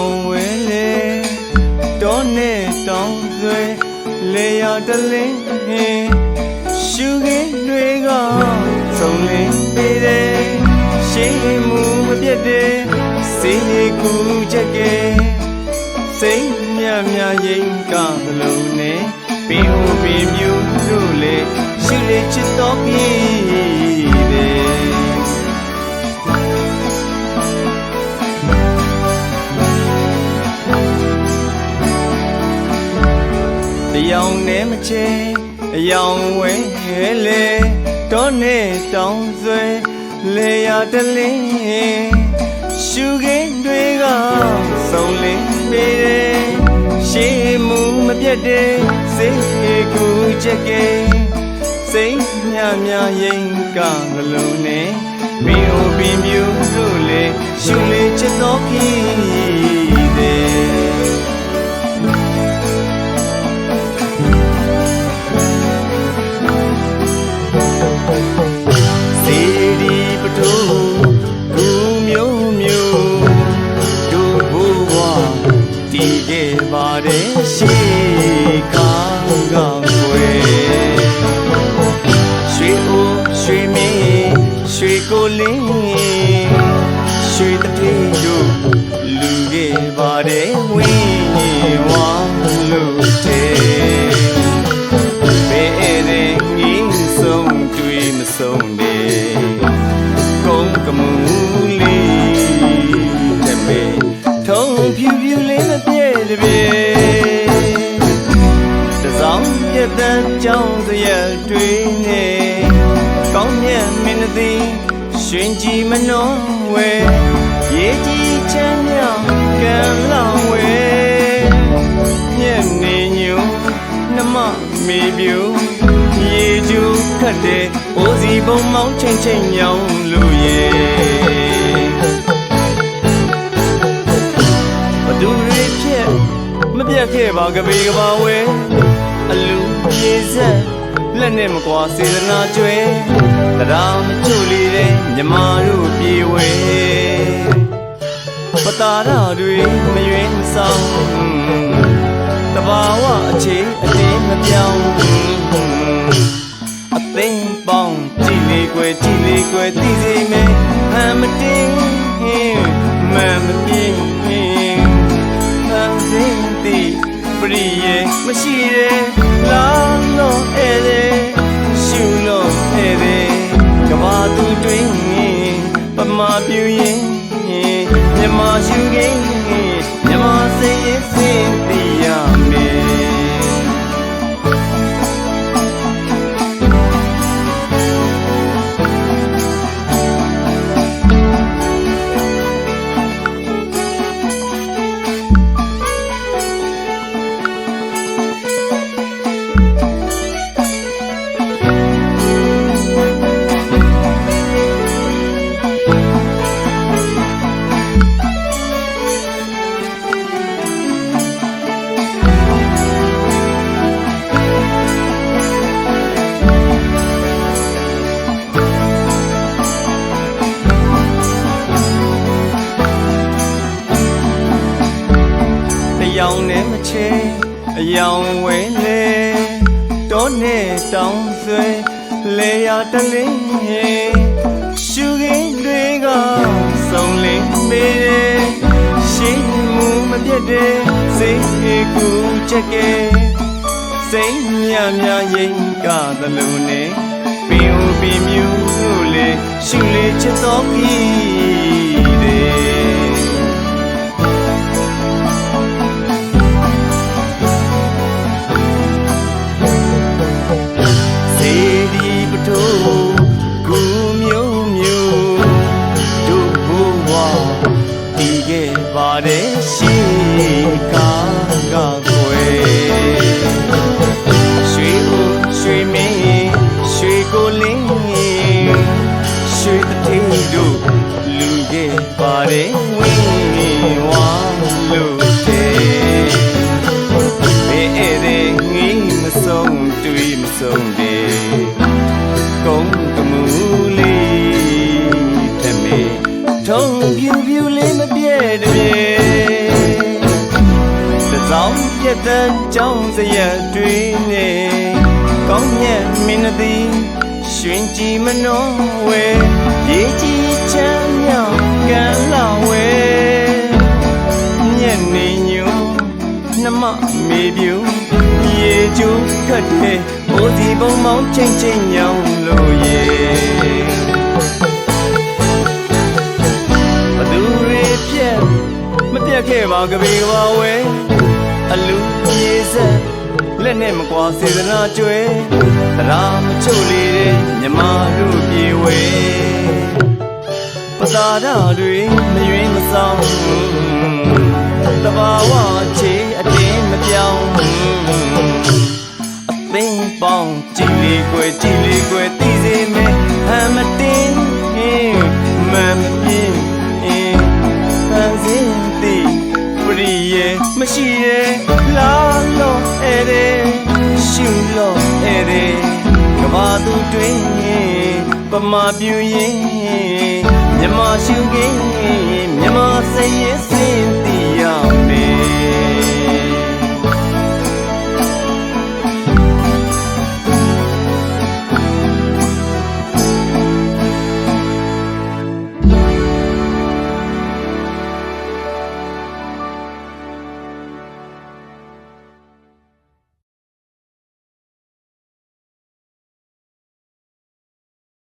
င်ဝဲလေတောနဲ့တောင်ဆွဲလေရတလင်းဟင်းရှုခင်းတွေကစုံလင်းပေးတယ်ရှေးမှုမပြတ်တဲ့စေကူချက်ကဲစိတ်မြမြရင်ကလုံးနဲ့ပင်ဟူပင်မြူတို့လေရှုလေချစ်တော်ပြီ မချေအယောင်ဝဲလေတောနဲ့တောင်ဆွဲလေရတလင်းရှုခင်းတွေကစုံလင်းပေးတယ်ရှေးမှုမပြတ်တဲ့စိတ်ကူချက်ကဲစိတ်မြမြရင်ကငလုံးနဲ့မင်းတို့ပင်မြူတို့လေရှုလေချစ်တော်ကြီးတဲ့စေ ပါတ ရှင်ကြီးမနှောဝဲရေကြီးချမ်းမြောက်ကံလောင်ဝဲညက်နေညူနှမမေပြူရေကျူခတ်တဲ့အိုစီပုံမောင်းချိန်ချိန်ညောင်းလို့ရဲ့ဘဒူရီဖြစ်မပြတ်ခဲ့ပါကပေကပါဝဲအလူပြေဆက်လက်နဲ့မကွာစေတနာကျွဲတရားမချို့လေးတဲ့ မြမတို့ပြေဝဲပတာရတွေမရွေးမဆောင်တဘာဝအခြေအတင်းမပြောင်းအသိမ်းပေါင်းကြည်လေးကွယ်ကြည်လေးကွယ်သိစေမယ်ဟမ်မတင်းမမ်မပြင်းဟမ်စင်းတီပရိယေမရှိတဲ့လာလို့ဧတဲ့ ယောင်နဲ့မချေအယောင်ဝဲလေတောနဲ့တောင်ဆွဲလေရတလင်းရှုခင်းတွေကစုံလင်းမေးရှိမှုမပြတ်တဲ့စိတ်ကူချက်ကဲစိတ်မြမြရင်ကသလုံးနဲ့ပင်ဟူပင်မြူလေရှုလေချစ်တော်ကြီး ပါれဝိဝါလို့တဲ့မေဧရေငိမဆုံးတွေ့မဆုံးတဲ့ကုန်းတမှုလေးတမေထုံပြူပြူလေးမပြဲ့တပြေသစောင်းပြတ်တန်းကြောင်းစရက်တွေနေကောင်းမြတ်မင်းသည်ရှင်ကြည်မနှောဝဲရေကြီးချမ်း က်ကမ်းလာဝဲညက်နေညူနှမမေပြူရေကျိုးခတ်တဲ့အိုစီပုံမောင်းချင်းချင်းညောင်းလို့ရေဘသူတွေပြက်မပြက်ခဲ့ပါကပေပါဝဲအလူပြေဆက်လက်နဲ့မကွာစေတနာကျွဲသရာမချုပ်လေတဲ့မြမတို့ပြေဝဲ ပသာဒတွေမယွင်းမဆောင်တဘာဝချေအတင်းမပြောင်းအသိပေါင်းကြည်လေးကွယ်ကြည်လေးကွယ်သိစေမယ်ဟမ်မတင်းမမ်ပြင်းပန်းစင်တိပရိယေမရှိရဲ့လာလို့အဲ့ဒီရှုလို့အဲ့ဒီကဘာသူတွင်ပမာပြူရင် မြမရှုကင်းမြမစရဲ့စင်တိ